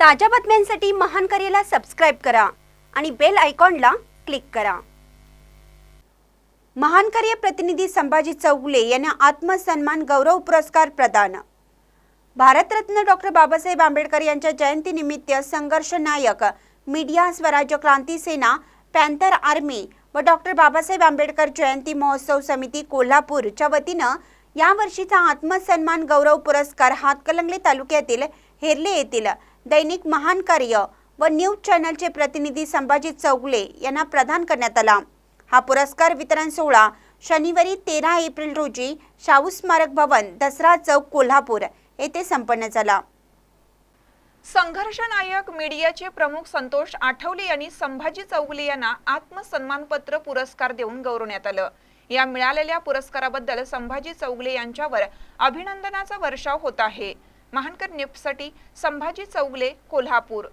ताज्या बातम्यांसाठी महान करेला सबस्क्राईब करा आणि बेल आयकॉनला क्लिक करा. महान कार्य प्रतिनिधी संभाजी चौगुले यांना आत्मसन्मान गौरव पुरस्कार प्रदान. भारतरत्न डॉक्टर बाबासाहेब आंबेडकर यांच्या जयंतीनिमित्त Sangharsh Nayak media Swarajya Kranti Sena panther army व डॉक्टर बाबासाहेब आंबेडकर जयंती महोत्सव समिती कोल्हापूरच्या वतीनं यावर्षीचा आत्मसन्मान गौरव पुरस्कार हातकलंगले तालुक्यातील हेरले येथील दैनिक महान कार्य व न्यूज चॅनलचे प्रतिनिधी संभाजी चौगले यांना प्रदान करण्यात आला. हा पुरस्कार वितरण सोहळा शनिवारी तेरा एप्रिल रोजी शाहू स्मारक भवन दसरा चौक कोल्हापूर येथे संपन्न झाला. संघर्ष नायक मीडियाचे प्रमुख संतोष आठवले यांनी संभाजी चौगुले यांना आत्मसन्मानपत्र पुरस्कार देऊन गौरवण्यात आलं. या मिळालेल्या पुरस्काराबद्दल संभाजी चौगले यांच्यावर अभिनंदनाचा वर्षाव होत आहे. महानकर न्यूजसाठी संभाजी चौगुले कोल्हापूर.